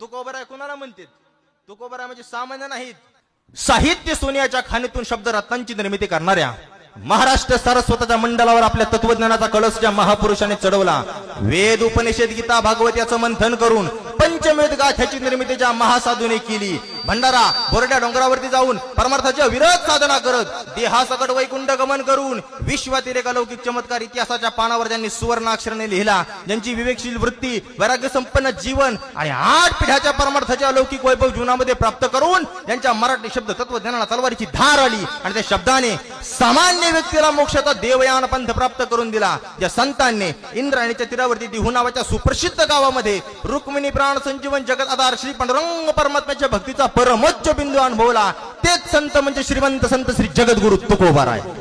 तुकोबराय कोणाला म्हणतात? तुकोबराय म्हणजे सामान्य नाहीत. साहित्य सोन्याच्या खाणीतून शब्द रत्नांची निर्मिती करणाऱ्या महाराष्ट्र सरस्वताच्या मंडळावर आपल्या तत्वज्ञानाचा कळस ज्या महापुरुषाने चढवला वेद उपनिषद गीता भागवत याचं मंथन करून पंचमेध गाथ्याची निर्मिती ज्या महासाधूने केली. भंडारा बोरड्या डोंगरावरती जाऊन परमार्थाच्या विरत साधना करत देहासकट वैकुंठ गमन करून विश्वातील एक अलौकिक चमत्कार इतिहासाच्या पानावर ज्यांनी सुवर्णाक्षराने लिहिला. ज्यांची विवेकशील वृत्ती वैराग्य संपन्न जीवन आणि आठ पिढ्याच्या परमार्थाचे अलौकिक वैभव जीवनामध्ये प्राप्त करून त्यांच्या मराठी शब्द तत्वज्ञानाला तलवारीची धार आली आणि त्या शब्दाने सामान्य व्यक्तीला मोक्षाचा देवयान पंथ प्राप्त करून दिला. ज्या संतांनी इंद्रायणीच्या तीरावरती दिहू नावाच्या सुप्रसिद्ध गावामध्ये रुक्मिणी प्राण संजीवन जगत आधार श्री पांडुरंग परमात्म्याच्या भक्तीचा परमोच्च बिंदू अनुभवला. तेच संत म्हणजे श्रीमंत संत श्री जगद्गुरु आहे